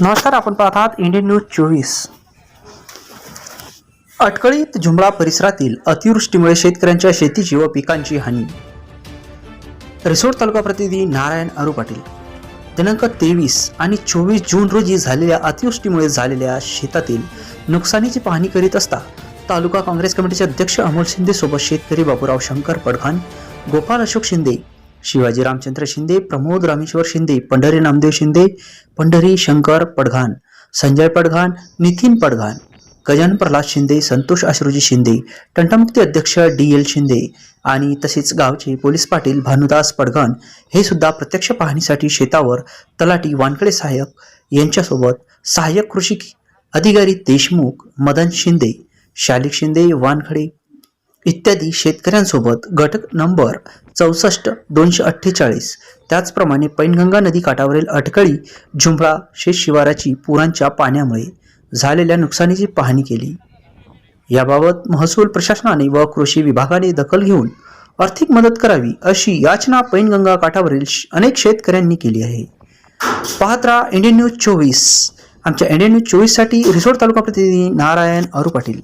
नमस्कार आपण पाहत आहात इंडियन न्यूज चोवीस. अटकळीत झुंबळा परिसरातील अतिवृष्टीमुळे शेतकऱ्यांच्या शेतीची व पिकांची हानी. रिसोड तालुका प्रतिनिधी नारायण अरू पाटील. दिनांक तेवीस आणि चोवीस जून रोजी झालेल्या अतिवृष्टीमुळे झालेल्या शेतातील नुकसानीची पाहणी करीत असता तालुका काँग्रेस कमिटीचे अध्यक्ष अमोल शिंदे सोबत शेतकरी बाबूराव शंकर पडघान गोपाल अशोक शिंदे शिवाजी रामचंद्र शिंदे प्रमोद रामेश्वर शिंदे पंढरी नामदेव शिंदे पंढरी शंकर पडघान संजय पडघान नितीन पडघान गजानन प्रल्हाद शिंदे संतोष आश्रुजी शिंदे टंटामुक्ती अध्यक्ष डी एल शिंदे आणि तसेच गावचे पोलीस पाटील भानुदास पडघान हे सुद्धा प्रत्यक्ष पाहणीसाठी शेतावर तलाटी वानकडे सहाय्यक यांच्यासोबत सहाय्यक कृषी अधिकारी देशमुख मदन शिंदे शालिक शिंदे वानखडे इत्यादी शेतकऱ्यांसोबत घटक नंबर चौसष्ट दोनशे अठ्ठेचाळीस. त्याचप्रमाणे पैनगंगा नदी काठावरील अटकळी झुंबळा शेतशिवाराची पुरांच्या पाण्यामुळे झालेल्या नुकसानीची पाहणी केली. याबाबत महसूल प्रशासनाने व कृषी विभागाने दखल घेऊन आर्थिक मदत करावी अशी याचना पैनगंगा काठावरील अनेक शेतकऱ्यांनी केली आहे. पाहत राहा इंडियन न्यूज चोवीस. आमच्या इंडियन न्यूज चोवीससाठी रिसोड तालुका प्रतिनिधी नारायण अरू पाटील